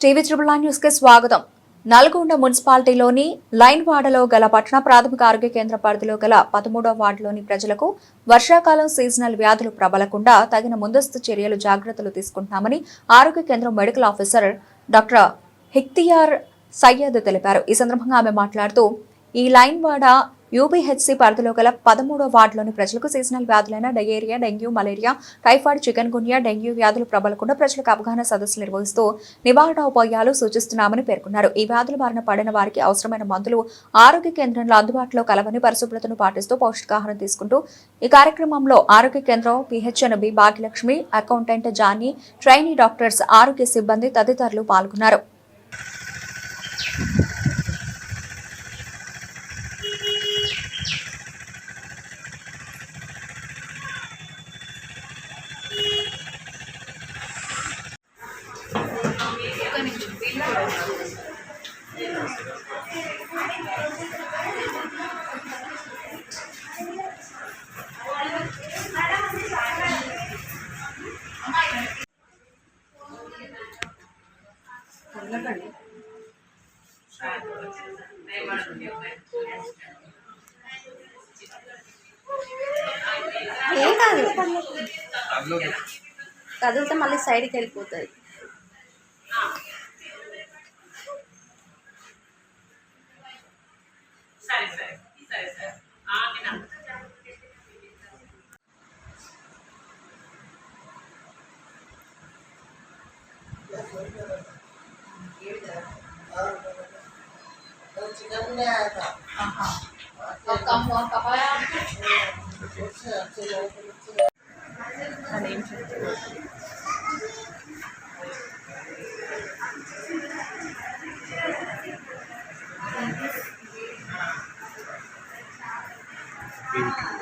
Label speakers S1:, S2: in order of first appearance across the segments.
S1: TV triple nine న్యూస్కి స్వాగతం. నల్గొండ మున్సిపాలిటీలోని లైన్వాడలో గల పట్టణ ప్రాథమిక ఆరోగ్య కేంద్ర పరిధిలో గల పదమూడవ వార్డులోని ప్రజలకు వర్షాకాలం సీజనల్ వ్యాధులు ప్రబలకుండా తగిన ముందస్తు చర్యలు జాగ్రత్తలు తీసుకుంటున్నామని ఆరోగ్య కేంద్రం medical officer doctor Ikhtiyar Syed తెలిపారు. ఈ సందర్భంగా ఆమె మాట్లాడుతూ ఈ లైన్వాడ యూబీహెచ్సి పరిధిలో గల పదమూడో వార్డులోని ప్రజలకు seasonal వ్యాధులైన diarrhoea dengue malaria typhoid chikungunya dengue వ్యాధులు ప్రబలకుండా ప్రజలకు అవగాహన సదస్సులు నిర్వహిస్తూ నివారణోపాయాలు సూచిస్తున్నామని పేర్కొన్నారు. ఈ వ్యాధుల బారిన పడిన వారికి అవసరమైన మందులు ఆరోగ్య కేంద్రంలో అందుబాటులో కలవని పరిశుభ్రతను పాటిస్తూ పౌష్టికాహారం తీసుకుంటూ ఈ కార్యక్రమంలో ఆరోగ్య కేంద్రం PHN B Bhagyalakshmi accountant Jani trainee doctors ఆరోగ్య సిబ్బంది తదితరులు పాల్గొన్నారు.
S2: ఏం కాదు. కదిలితే మళ్ళీ సైడ్కి వెళ్ళిపోతుంది
S3: ఓకే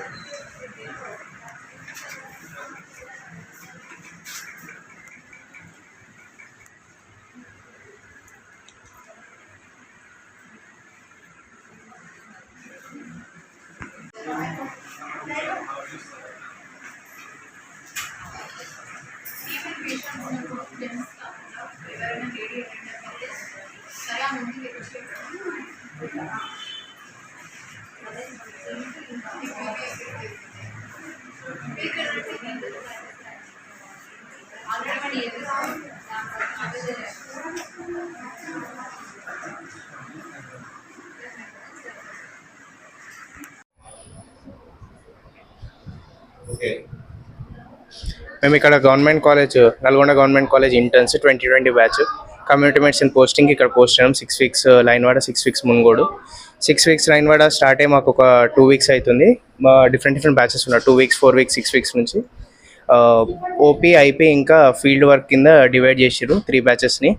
S4: మేము ఇక్కడ government college Nalgonda government college interns twenty twenty batch community medicine posting ఇక్కడ పోస్ట్ చేయడం. Six weeks Linewada six weeks Munugode six weeks Linewada start అయ్యి మాకు ఒక టూ వీక్స్ అవుతుంది మా డిఫరెంట్ డిఫరెంట్ బ్యాచెస్ ఉన్నాయి. Two weeks four weeks six weeks నుంచి. Uh, OP IP ఇంకా ఫీల్డ్ వర్క్ కింద డివైడ్ చేసారు త్రీ బ్యాచెస్ని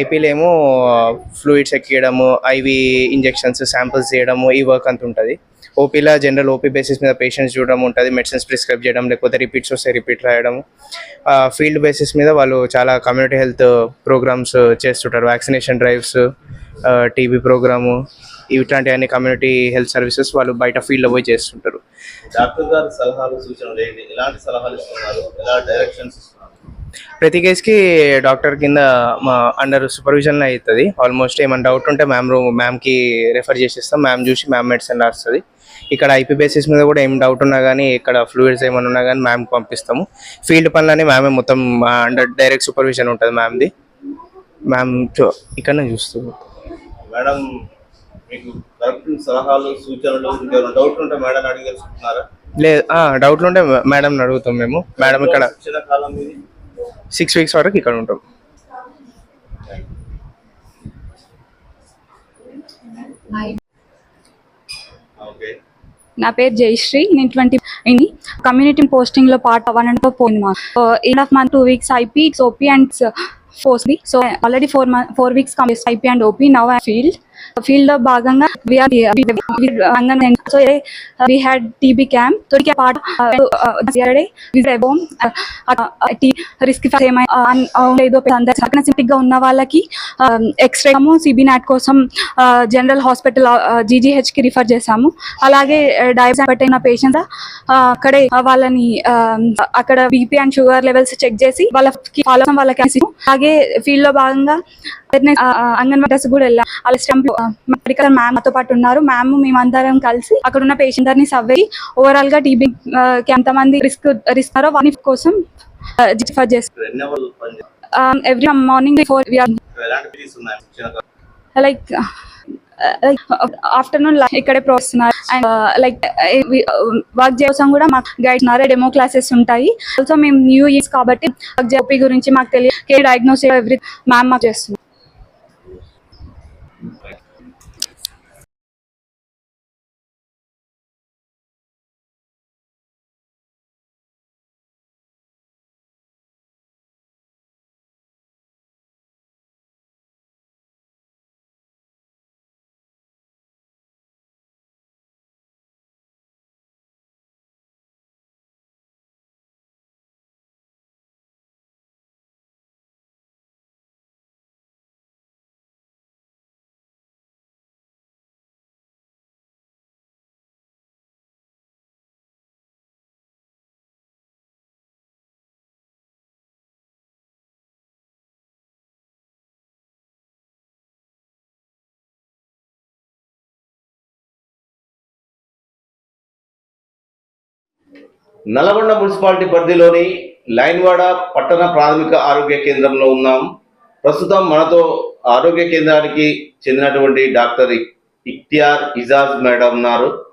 S4: ఐపీలో ఏమో uh, ఫ్లూయిడ్స్ ఎక్కియడము ఐవి ఇంజెక్షన్స్ శాంపిల్స్ చేయడము ఈ వర్క్ అంత ఉంటుంది. ఓపీలో జనరల్ ఓపీ బేసిస్ మీద పేషెంట్స్ చూడడం ఉంటుంది మెడిసిన్స్ ప్రిస్క్రైబ్ చేయడం లేకపోతే రిపీట్స్ వస్తే రిపీట్ రాయడం. ఫీల్డ్ బేసిస్ మీద వాళ్ళు చాలా కమ్యూనిటీ హెల్త్ ప్రోగ్రామ్స్ చేస్తుంటారు. వ్యాక్సినేషన్ డ్రైవ్స్ టీవీ ప్రోగ్రాము ఇట్లాంటి అన్ని కమ్యూనిటీ హెల్త్ సర్వీసెస్ వాళ్ళు బయట ఫీల్డ్లో పోయి చేస్తుంటారు.
S3: డాక్టర్ గారి సలహాలు సూచనలు ఏంటి? ఎలాంటి సలహాలు ఇస్తున్నారు? ఎలా డైరెక్షన్స్ ఇస్తున్నారు?
S4: ప్రతి కేసుకి డాక్టర్ కింద మా అండర్ సూపర్విజన్ అవుతుంది ఆల్మోస్ట్ ఏమైనా డౌట్ ఉంటే మ్యామ్ రూమ్ మ్యామ్కి రెఫర్ చేసేస్తాం. మ్యామ్ చూసి మ్యామ్ మెడిసిన్ రాస్తుంది. ఇక్కడ ఐపీ బేసిస్ మీద కూడా ఏం డౌట్ ఉన్నా కానీ ఇక్కడ ఫ్లూయిడ్స్ ఏమైనా ఉన్నా కానీ మ్యామ్కి పంపిస్తాము. ఫీల్డ్ పనులని మ్యామే మొత్తం అండర్ డైరెక్ట్ సూపర్విజన్ ఉంటుంది మ్యామ్ది మ్యామ్ ఇక్కడనే చూస్తుంది
S3: మేడం మీకు కరెక్ట్ సలహాలు సూచనలు ఇంకేమైనా డౌట్ ఉంటే మేడం అడిగి తెలుసుకుంటున్నారా?
S4: లేదు డౌట్లు ఉంటే మేడం అడుగుతాం మేము. మేడం ఇక్కడ సిక్స్ వీక్స్ వరకు ఇక్కడ ఉంటాం.
S5: నా పేరు జయశ్రీ నేను ట్వంటీ అయింది. కమ్యూనిటీ పోస్టింగ్లో పార్ట్ వన్ అండ్ పోయింది మా. End of month two weeks IP OP and ఫోర్స్లీ so already four month four weeks IP and OP now I field ఫీల్డ్లో భాగంగా so we had TB camp తొడికే పాట రిస్క్ లేదో సిమ్టిక్గా ఉన్న వాళ్ళకి ఎక్స్రే సిబి నాట్ కోసం జనరల్ హాస్పిటల్ జీజీహెచ్కి refer చేసాము అలాగే డయాబెటీస్ పెట్టిన పేషెంట్ అక్కడే వాళ్ళని ఆ, అక్కడ BP and sugar levels check చేసి వాళ్ళకి ఫాలో వాళ్ళకి అనేసి అలాగే ఫీల్డ్లో భాగంగా awareness, ఆ, ఆ, అంగన్వాడీస్ కూడా వెళ్ళాం. వాళ్ళ స్టంప్ మెడికల్ మ్యామ్తో పాటు ఉన్నారు మ్యామ్ మేమందరం కలిసి అక్కడ ఉన్న పేషెంట్ని సర్వే ఓవరాల్గా టీబీ ఎంతమంది రిస్క్ రిస్క్ వాని కోసం రిఫర్
S3: చేస్తారు?
S5: Every morning
S3: before
S5: like afternoon ఇక్కడే ప్రోస్తున్నారు అండ్ లైక్ వర్క్ చేసాం కూడా మాకు గైడ్ ఉన్నారు డెమో క్లాసెస్ ఉంటాయి ఆల్సో మేము న్యూ ఇయర్స్ కాబట్టి వర్క్ గురించి మాకు తెలియ డయాగ్నోస్ ఎవ్రీ మ్యామ్ మాకు చేస్తుంది
S3: నల్గొండ మున్సిపాలిటీ పరిధిలోని లైన్వాడ పట్టణ ప్రాథమిక ఆరోగ్య కేంద్రంలో ఉన్నాం. ప్రస్తుతం మనతో ఆరోగ్య కేంద్రానికి చెందినటువంటి డాక్టర్ ఇక్తియార్ ఇజాజ్ మేడం ఉన్నారు.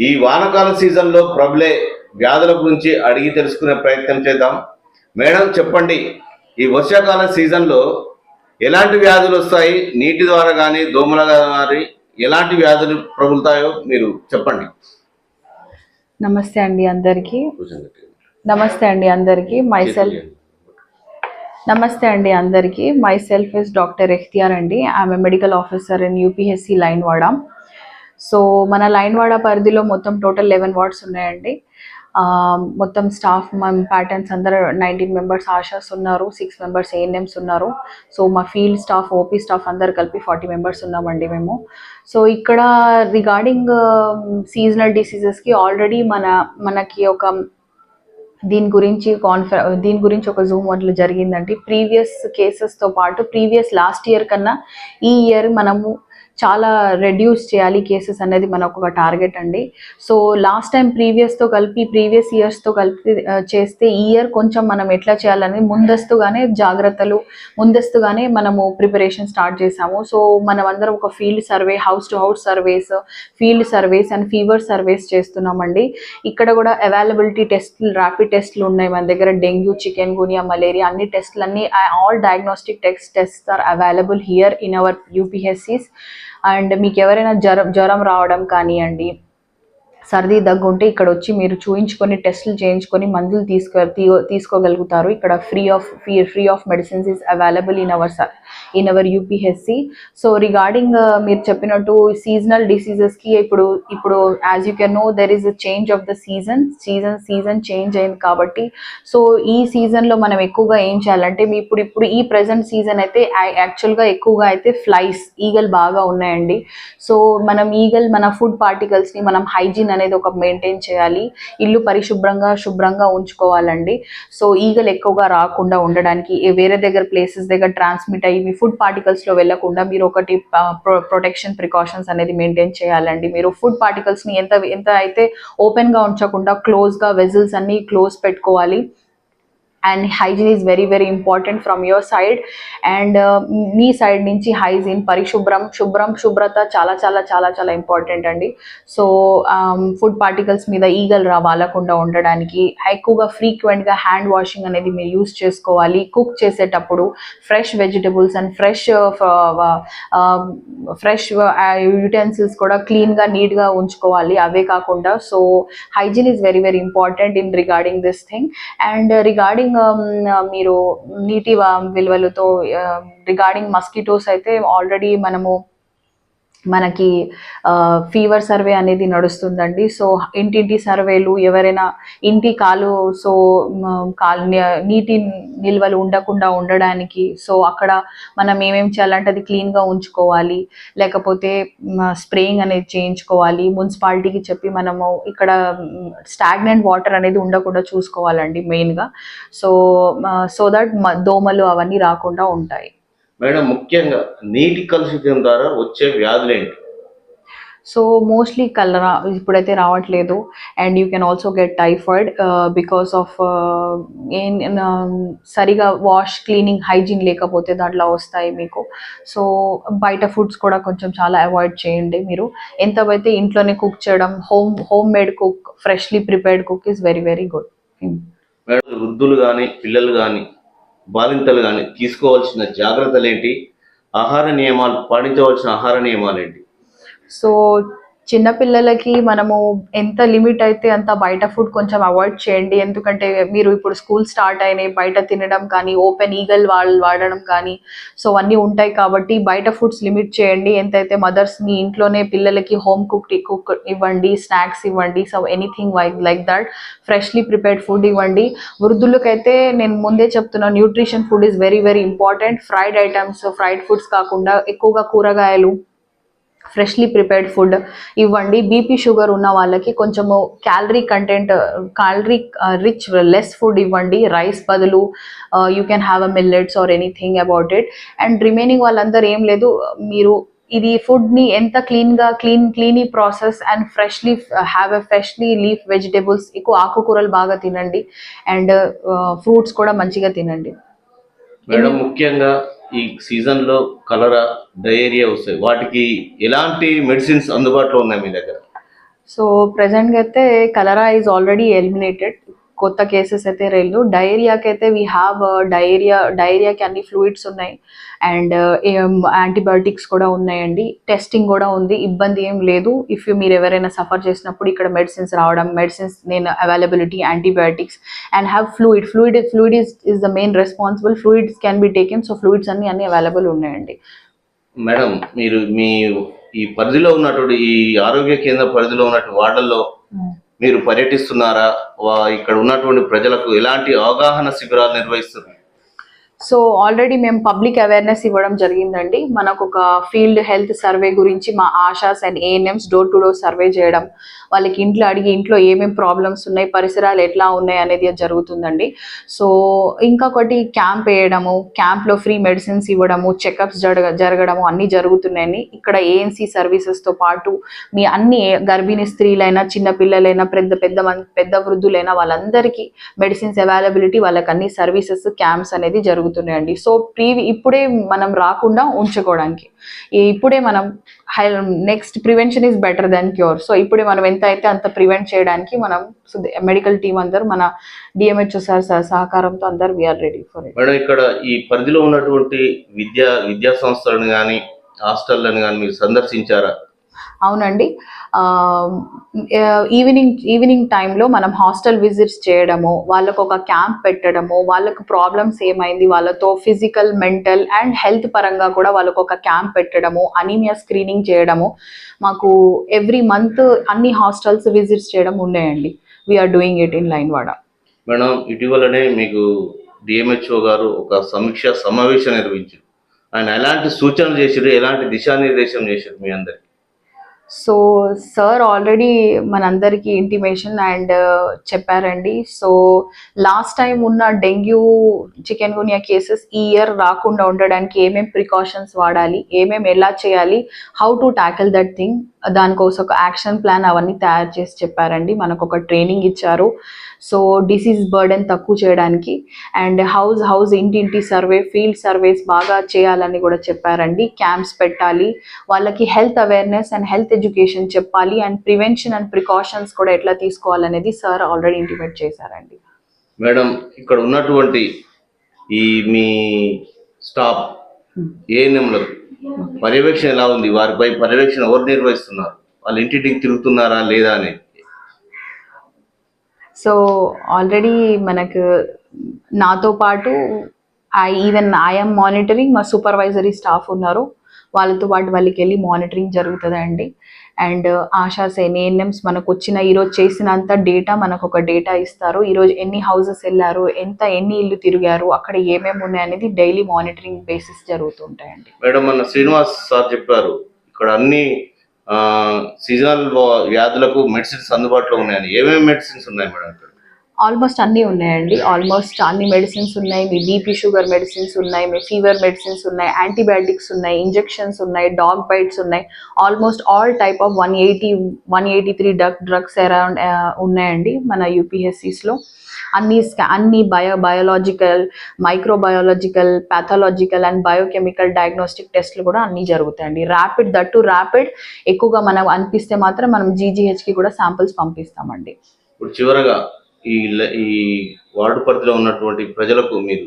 S3: ఈ వానకాల సీజన్లో ప్రబలే వ్యాధుల గురించి అడిగి తెలుసుకునే ప్రయత్నం చేద్దాం. మేడం చెప్పండి ఈ వర్షాకాల సీజన్లో ఎలాంటి వ్యాధులు వస్తాయి? నీటి ద్వారా కానీ దోమల కానీ ఎలాంటి వ్యాధులు ప్రబులుతాయో మీరు చెప్పండి.
S6: నమస్తే అండి అందరికీ. నమస్తే అండి అందరికీ. మై సెల్ఫ్ నమస్తే అండి అందరికీ. My self is doctor Ekhtiyar అండి. I'm medical officer in UPHC Linewada. So మన లైన్వాడ పరిధిలో మొత్తం టోటల్ లెవెన్ వార్డ్స్ ఉన్నాయండి. మొత్తం స్టాఫ్ మా ప్యాటర్న్స్ అందరూ నైన్టీన్ మెంబర్స్ ఆశాస్ ఉన్నారు సిక్స్ మెంబర్స్ ఏఎన్ఎమ్స్ ఉన్నారు. సో మా ఫీల్డ్ స్టాఫ్ ఓపీ స్టాఫ్ అందరు కలిపి ఫార్టీ మెంబర్స్ ఉన్నామండి మేము. సో ఇక్కడ రిగార్డింగ్ సీజనల్ డిసీజెస్కి ఆల్రెడీ మన మనకి ఒక దీని గురించి కాన్ఫ దీని గురించి ఒక జూమ్ అట్లా జరిగిందండి. ప్రీవియస్ కేసెస్తో పాటు ప్రీవియస్ లాస్ట్ ఇయర్ కన్నా ఈ ఇయర్ మనము చాలా రెడ్యూస్ చేయాలి కేసెస్ అనేది మనకు ఒక టార్గెట్ అండి సో లాస్ట్ టైం ప్రీవియస్తో కలిపి ప్రీవియస్ ఇయర్స్తో కలిపి చేస్తే ఈ ఇయర్ కొంచెం మనం ఎట్లా చేయాలని ముందస్తుగానే జాగ్రత్తలు ముందస్తుగానే మనము ప్రిపరేషన్ స్టార్ట్ చేసాము. సో మనం అందరం ఒక field survey house to house surveys field surveys and fever surveys చేస్తున్నామండి. ఇక్కడ కూడా అవైలబిలిటీ టెస్ట్లు ర్యాపిడ్ టెస్ట్లు ఉన్నాయి మన దగ్గర. డెంగ్యూ చికెన్ గునియా మలేరియా అన్ని టెస్ట్లు అన్ని all diagnostic test test are available here in our UPHCs and మీకు ఎవరైనా జ్వరం జ్వరం రావడం కానివ్వండి సర్ది దగ్గు ఉంటే ఇక్కడ వచ్చి మీరు చూయించుకొని టెస్టులు చేయించుకొని మందులు తీసుకో తీ- తీసుకోగలుగుతారు. ఇక్కడ free of free free of medicines is available in our in our UPHC. So regarding మీరు చెప్పినట్టు సీజనల్ డిసీజెస్కి ఇప్పుడు ఇప్పుడు as you can know there is a change of the season. Season season change అయింది కాబట్టి. సో ఈ సీజన్లో మనం ఎక్కువగా ఏం చేయాలంటే మీ ఇప్పుడు ఇప్పుడు ఈ ప్రజెంట్ సీజన్ అయితే యాక్చువల్గా ఎక్కువగా అయితే ఫ్లైస్ ఈగల్ బాగా ఉన్నాయండి. సో మనం ఈగల్ మన ఫుడ్ పార్టికల్స్ని మనం హైజీన్ అనేది ఒక మెయింటైన్ చేయాలి. ఇల్లు పరిశుభ్రంగా శుభ్రంగా ఉంచుకోవాలండి. సో ఈగలు ఎక్కువగా రాకుండా ఉండడానికి వేరే దగ్గర ప్లేసెస్ దగ్గర ట్రాన్స్మిట్ అయ్యి మీ ఫుడ్ పార్టికల్స్లో వెళ్ళకుండా మీరు ఒకటి ప్రొటెక్షన్ ప్రికాషన్స్ అనేది మెయింటైన్ చేయాలండి. మీరు ఫుడ్ పార్టికల్స్ని ఎంత ఎంత అయితే ఓపెన్గా ఉంచకుండా క్లోజ్గా వెజిల్స్ అన్ని క్లోజ్ పెట్టుకోవాలి. And hygiene is very very important from your side and me side నుంచి హైజీన్ పరిశుభ్రం శుభ్రం శుభ్రత చాలా చాలా చాలా చాలా ఇంపార్టెంట్ అండి. సో ఫుడ్ పార్టికల్స్ మీద ఈగలు రావాలకుండా ఉండడానికి ఎక్కువగా ఫ్రీక్వెంట్గా హ్యాండ్ వాషింగ్ అనేది మీరు యూస్ చేసుకోవాలి. కుక్ చేసేటప్పుడు fresh vegetables and fresh fresh utensils కూడా క్లీన్గా నీట్గా ఉంచుకోవాలి. అవే కాకుండా so hygiene is very very important in regarding this thing and regarding Um, uh, మీరు నీటి um, విలువలతో uh, రిగార్డింగ్ మస్కిటోస్ అయితే ఆల్రెడీ మనము మనకి ఫీవర్ సర్వే అనేది నడుస్తుందండి. సో ఇంటింటి సర్వేలు ఎవరైనా ఇంటి కాలు సో కాలు నీటి నిల్వలు ఉండకుండా ఉండడానికి సో అక్కడ మనం ఏమేమి చేయాలంటే అది క్లీన్గా ఉంచుకోవాలి. లేకపోతే స్ప్రేయింగ్ అనేది చేయించుకోవాలి. మున్సిపాలిటీకి చెప్పి మనము ఇక్కడ స్టాగ్నెంట్ వాటర్ అనేది ఉండకుండా చూసుకోవాలండి మెయిన్గా సో సో దట్ దోమలు అవన్నీ రాకుండా ఉంటాయి.
S3: మేడం ముఖ్యంగా నీటి కలుషితం ద్వారా వచ్చే వ్యాధులు ఏంటి?
S6: సో మోస్ట్లీ కలరా ఇప్పుడైతే రావట్లేదు. And you can also get typhoid because of ఏం సరిగా వాష్ క్లీనింగ్ హైజీన్ లేకపోతే దాంట్లో వస్తాయి మీకు. సో బయట ఫుడ్స్ కూడా కొంచెం చాలా అవాయిడ్ చేయండి మీరు. ఎంతవైతే ఇంట్లోనే కుక్ చేయడం home home made cook freshly prepared cook is very very good
S3: వృద్ధులు కానీ పిల్లలు కానీ బాలింతలు కానీ తీసుకోవాల్సిన జాగ్రత్తలు ఏంటి ఆహార నియమాలు పాటించవలసిన ఆహార నియమాలు ఏంటి
S6: సో చిన్నపిల్లలకి మనము ఎంత లిమిట్ అయితే అంత బయట ఫుడ్ కొంచెం అవాయిడ్ చేయండి. ఎందుకంటే మీరు ఇప్పుడు స్కూల్ స్టార్ట్ అయినాయి బయట తినడం కానీ ఓపెన్ ఈగల్ వాళ్ళు వాడడం కానీ సో అన్నీ ఉంటాయి కాబట్టి బయట ఫుడ్స్ లిమిట్ చేయండి. ఎంతైతే మదర్స్ని ఇంట్లోనే పిల్లలకి హోమ్ కుక్ కుక్ ఇవ్వండి స్నాక్స్ ఇవ్వండి so anything like that freshly prepared food ఇవ్వండి. వృద్ధులకైతే నేను ముందే చెప్తున్నా nutrition food is very very important fried items fried foods కాకుండా ఎక్కువగా కూరగాయలు ఫ్రెష్లీ ప్రిపేర్డ్ ఫుడ్ ఇవ్వండి. బీపీ షుగర్ ఉన్న వాళ్ళకి కొంచెము calorie content calorie rich less food ఇవ్వండి. రైస్ బదులు you can have a millets or anything about it and remaining వాళ్ళందరూ ఏం లేదు మీరు ఇది ఫుడ్ని ఎంత క్లీన్గా clean క్లీనీ process and freshly have a freshly leaf vegetables ఎక్కువ ఆకుకూరలు బాగా తినండి. అండ్ ఫ్రూట్స్ uh, కూడా మంచిగా తినండి.
S3: మేడం ముఖ్యంగా ఈ సీజన్లో కలరా డయేరియా వస్తాయి. వాటికి ఎలాంటి మెడిసిన్స్ అందుబాటులో ఉన్నాయి మీ దగ్గర?
S6: సో ప్రజెంట్గా అయితే కలరా ఈజ్ ఆల్రెడీ ఎలిమినేటెడ్ కొత్త కేసెస్ అయితే రేళ్ళు. డయేరియాకి అయితే వీ హ్యావ్ డయేరియా డయేరియాకి అన్ని ఫ్లూయిడ్స్ ఉన్నాయి. అండ్ యాంటీబయాటిక్స్ కూడా ఉన్నాయండి. టెస్టింగ్ కూడా ఉంది. ఇబ్బంది ఏం లేదు. ఇఫ్ మీరు ఎవరైనా సఫర్ చేసినప్పుడు ఇక్కడ మెడిసిన్స్ రావడం మెడిసిన్స్ నేను availability antibiotics and have fluid fluid fluid is is the main responsible fluids can be taken so fluids అన్ని అన్ని అవైలబుల్ ఉన్నాయండి.
S3: మేడం మీరు మీ ఈ పరిధిలో ఉన్నటువంటి ఈ ఆరోగ్య కేంద్ర పరిధిలో ఉన్నటువంటి వార్డుల్లో మీరు పర్యటిస్తున్నారా? వా- ఇక్కడ ఉన్నటువంటి ప్రజలకు ఎలాంటి అవగాహన శిబిరాలు నిర్వహిస్తున్నారు?
S6: సో ఆల్రెడీ మేము పబ్లిక్ అవేర్నెస్ ఇవ్వడం జరిగిందండి. మనకు ఒక ఫీల్డ్ హెల్త్ సర్వే గురించి మా ASHAs and ANMs door to door survey చేయడం వాళ్ళకి ఇంట్లో అడిగి ఇంట్లో ఏమేమి ప్రాబ్లమ్స్ ఉన్నాయి పరిసరాలు ఎట్లా ఉన్నాయి అనేది జరుగుతుందండి. సో ఇంకొకటి క్యాంప్ వేయడము క్యాంప్లో ఫ్రీ మెడిసిన్స్ ఇవ్వడము చెకప్స్ జరగ జరగడము అన్నీ జరుగుతున్నాయండి. ఇక్కడ ఏఎన్సీ సర్వీసెస్తో పాటు మీ అన్ని గర్భిణీ స్త్రీలైనా చిన్నపిల్లలైనా పెద్ద పెద్ద పెద్ద వృద్ధులైనా వాళ్ళందరికీ మెడిసిన్స్ అవైలబిలిటీ వాళ్ళకి అన్ని సర్వీసెస్ క్యాంప్స్ అనేది జరుగుతుంది. జరుగుతున్నాయండి. సో ప్రీ ఇప్పుడే మనం రాకుండా ఉంచుకోవడానికి. ఇప్పుడే మనం next prevention is better than cure. So ఇప్పుడే మనం ఎంత అయితే అంత ప్రివెంట్ చేయడానికి మనం మెడికల్ టీం అందరూ మన డిఎంహెచ్ఓ సార్ సహకారంతో అందరు వీఆర్ రెడీ ఫర్
S3: మేడం ఇక్కడ ఈ పరిధిలో ఉన్నటువంటి విద్యా విద్యా సంస్థలను కానీ హాస్టల్లను కానీ మీరు సందర్శించారా?
S6: అవునండి. ఈవినింగ్ ఈవినింగ్ టైంలో మనం హాస్టల్ విజిట్స్ చేయడము వాళ్ళకు ఒక క్యాంప్ పెట్టడము వాళ్ళకు ప్రాబ్లమ్స్ ఏమైంది వాళ్ళతో ఫిజికల్ మెంటల్ అండ్ హెల్త్ పరంగా కూడా వాళ్ళకు ఒక క్యాంప్ పెట్టడము అనీమియా స్క్రీనింగ్ చేయడము మాకు ఎవ్రీ మంత్ అన్ని హాస్టల్స్ విజిట్స్ చేయడం ఉన్నాయండి. We're doing it in Linewada
S3: madam ఇటీవలనే మీకు డిఎంహెచ్ఓ గారు ఒక సమీక్ష సమావేశం నిర్వహించారు. ఆయన ఎలాంటి సూచనలు చేశారు ఎలాంటి దిశానిర్దేశం చేశారు మీ అందరికి?
S6: సో సార్ ఆల్రెడీ మనందరికీ ఇంటిమేషన్ అండ్ చెప్పారండి. సో లాస్ట్ టైం ఉన్న డెంగ్యూ చికెన్ గునియా కేసెస్ ఈ ఇయర్ రాకుండా ఉండడానికి ఏమేం ప్రికాషన్స్ వాడాలి ఏమేం ఎలా చేయాలి how to tackle that thing దానికోసం ఒక యాక్షన్ ప్లాన్ అవన్నీ తయారు చేసి చెప్పారండి. మనకు ఒక ట్రైనింగ్ ఇచ్చారు. సో డిసీజ్ బర్డెన్ తక్కువ చేయడానికి అండ్ హౌస్ హౌస్ ఇంటింటి సర్వే ఫీల్డ్ సర్వేస్ బాగా చేయాలని కూడా చెప్పారండి. క్యాంప్స్ పెట్టాలి. వాళ్ళకి health awareness and health education చెప్పాలి అండ్ ప్రివెన్షన్ అండ్ ప్రికాషన్స్ కూడా ఎట్లా తీసుకోవాలనేది సార్ ఆల్రెడీ ఇంటిమేట్ చేశారండి.
S3: మేడం ఇక్కడ ఉన్నటువంటి ఈ మీ స్టాఫ్ ఏఎన్ఎంలకు పర్యవేక్షణ ఎలా ఉంది? వారిపై పర్యవేక్షణ ఎవరు నిర్వహిస్తున్నారు? వాళ్ళు ఇంటింటికి తిరుగుతున్నారా లేదా అనేది
S6: సో ఆల్రెడీ మనకు నాతో పాటు ఐ ఈవెన్ ఐఎమ్ మానిటరింగ్ మా సూపర్వైజరీ స్టాఫ్ ఉన్నారు. వాళ్ళతో పాటు వాళ్ళకి వెళ్ళి మానిటరింగ్ జరుగుతుందండి. అండ్ ఆశాస్ ఏఎన్ఎంస్ మనకు వచ్చిన ఈరోజు చేసినంత డేటా మనకు ఒక డేటా ఇస్తారు. ఈరోజు ఎన్ని హౌసెస్ వెళ్ళారు ఎంత ఎన్ని ఇల్లు తిరిగారు అక్కడ ఏమేమి ఉన్నాయి అనేది డైలీ మానిటరింగ్ బేసిస్ జరుగుతుంటాయండి.
S3: మేడం మన శ్రీనివాస్ సార్ చెప్పారు ఇక్కడ అన్ని సీజనల్ వ్యాధులకు మెడిసిన్స్ అందుబాటులో ఉన్నాయని. ఏమేమి మెడిసిన్స్ ఉన్నాయి మేడం ఇక్కడ?
S6: ఆల్మోస్ట్ అన్నీ ఉన్నాయండి. ఆల్మోస్ట్ అన్ని మెడిసిన్స్ ఉన్నాయి. మీ బీపీ షుగర్ మెడిసిన్స్ ఉన్నాయి. మీ ఫీవర్ మెడిసిన్స్ ఉన్నాయి. యాంటీబయాటిక్స్ ఉన్నాయి. ఇంజెక్షన్స్ ఉన్నాయి. డాగ్ బైట్స్ ఉన్నాయి. Almost all type of one eighty one eighty three dug drugs around ఉన్నాయండి మన యూపీఎస్సీస్లో అన్ని స్కా అన్ని bio biological microbiological pathological and biochemical diagnostic టెస్ట్లు కూడా అన్నీ జరుగుతాయండి. ర్యాపిడ్ దట్టు ర్యాపిడ్ ఎక్కువగా మనకు అనిపిస్తే మాత్రం మనం జీజీహెచ్కి కూడా శాంపిల్స్ పంపిస్తామండి.
S3: ఇప్పుడు చివరగా ఈ ఈ వార్డు పరిధిలో ఉన్నటువంటి ప్రజలకు మీరు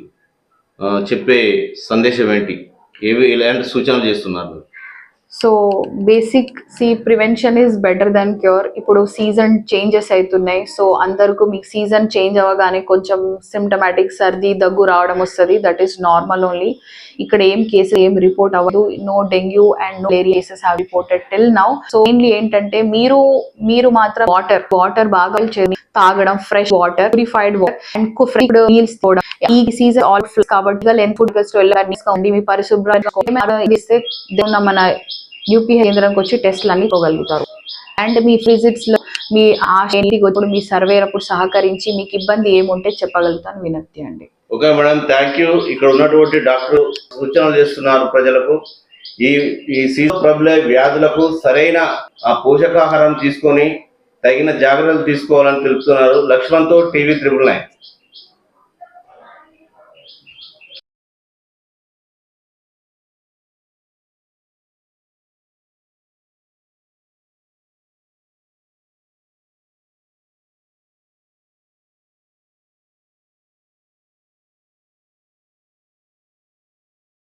S3: చెప్పే సందేశం ఏంటి? ఏవి ఎలాంటి సూచనలు చేస్తున్నారు?
S6: So basic C prevention is better than cure ఇప్పుడు సీజన్ చేంజెస్ అవుతున్నాయి సో అందరికీ మీకు సీజన్ చేంజ్ అవ్వగానే కొంచెం సిమ్టమాటిక్ సర్ది దగ్గు రావడం వస్తుంది. దట్ ఈస్ నార్మల్ ఓన్లీ ఇక్కడ ఏం కేసు ఏం రిపోర్ట్ అవ్వదు. No dengue and no cases have reported till now so mainly ఏంటంటే మీరు మీరు మాత్రం వాటర్ వాటర్ బాగా తాగడం fresh water purified water and fresh meals తోడం ఈ సీజన్ ఆల్ కాబట్టి లెంత్ ఫుడ్ ఫెస్ట్ మీ పరిశుభ్రత ఇస్తే మన యూపీ కేంద్రానికి వచ్చి టెస్ట్లు అన్ని ఇవ్వగలుగుతారు. అండ్ మీ ఫిజిక్స్లో మీ ఆ మీ సర్వే అప్పుడు సహకరించి మీకు ఇబ్బంది ఏముంటే చెప్పగలుగుతాను వినతి అండి.
S3: Okay madam thank you. ఇక్కడ ఉన్నటువంటి డాక్టర్ సూచనలు చేస్తున్నారు ప్రజలకు. ఈ ఈ సీజన్ ప్రబలే వ్యాధులకు సరైన ఆ పోషకాహారం తీసుకొని తగిన జాగ్రత్తలు తీసుకోవాలని తెలుపుతున్నారు. లక్ష్మణ్తో టీవీ త్రిబుల్ నైన్.